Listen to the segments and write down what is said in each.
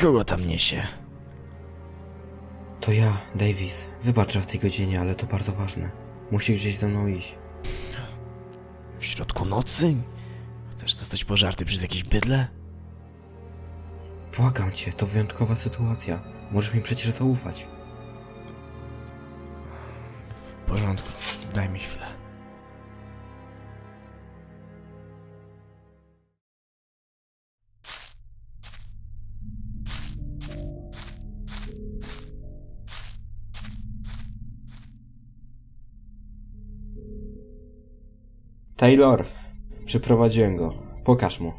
Kogo tam niesie? To ja, Davis. Wybacz, że w tej godzinie, ale to bardzo ważne. Musi gdzieś ze mną iść. W środku nocy? Chcesz zostać pożarty przez jakieś bydle? Błagam cię, to wyjątkowa sytuacja. Możesz mi przecież zaufać. W porządku, daj mi chwilę. Taylor, przyprowadziłem go. Pokaż mu.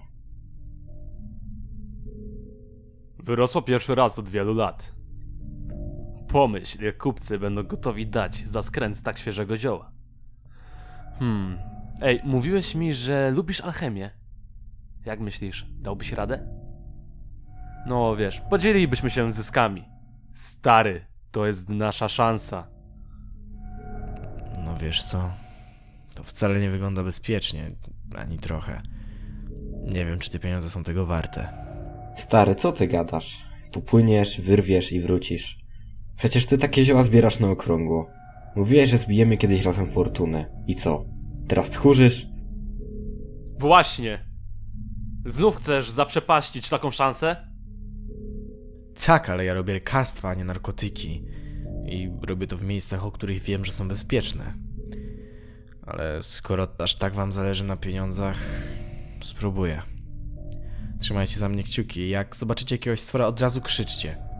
Wyrosło pierwszy raz od wielu lat. Pomyśl, jak kupcy będą gotowi dać za skręt tak świeżego zioła. Hmm. Ej, mówiłeś mi, że lubisz alchemię. Jak myślisz, dałbyś radę? No wiesz, podzielilibyśmy się zyskami. Stary, to jest nasza szansa. No wiesz co? To wcale nie wygląda bezpiecznie, ani trochę. Nie wiem, czy te pieniądze są tego warte. Stary, co ty gadasz? Popłyniesz, wyrwiesz i wrócisz. Przecież ty takie zioła zbierasz na okrągło. Mówiłeś, że zbijemy kiedyś razem fortunę. I co? Teraz tchórzysz? Właśnie! Znów chcesz zaprzepaścić taką szansę? Tak, ale ja robię lekarstwa, a nie narkotyki. I robię to w miejscach, o których wiem, że są bezpieczne. Ale skoro aż tak wam zależy na pieniądzach, spróbuję. Trzymajcie za mnie kciuki. Jak zobaczycie jakiegoś stwora, od razu krzyczcie.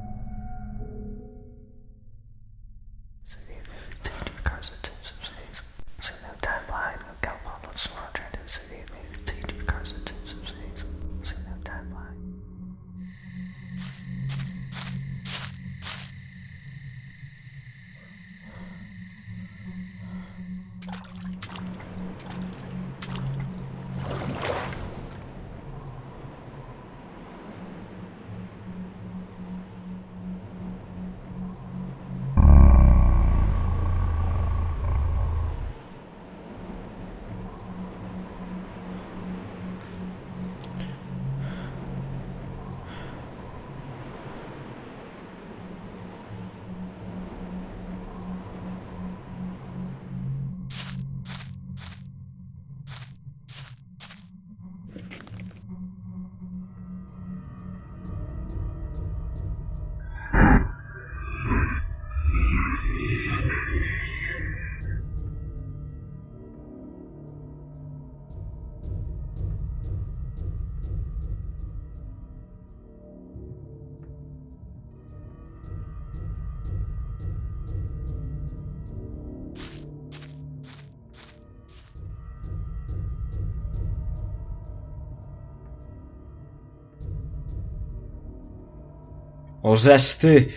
Orzesz ty!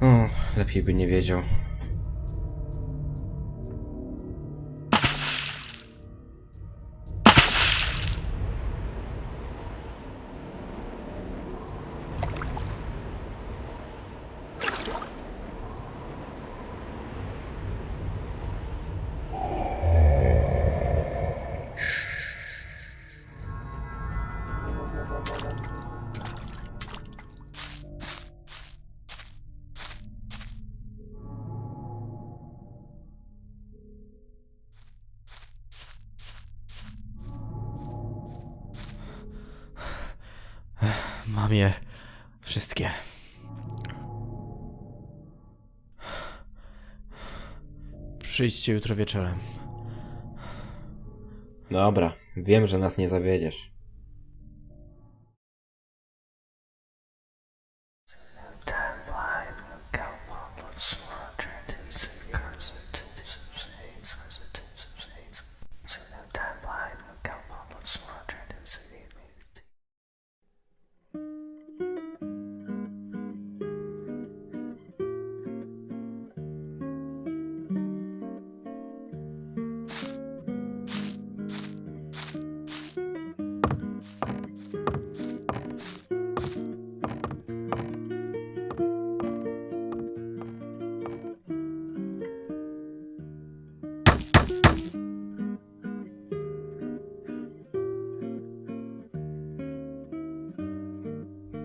O, lepiej by nie wiedział. Mam je wszystkie. Przyjdźcie jutro wieczorem. Dobra, wiem, że nas nie zawiedziesz.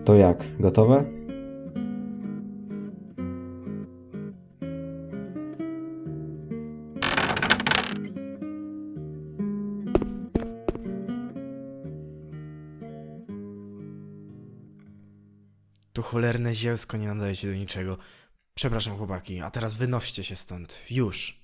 To jak, gotowe? Tu cholerne zielsko nie nadaje się do niczego. Przepraszam chłopaki, a teraz wynoście się stąd. Już.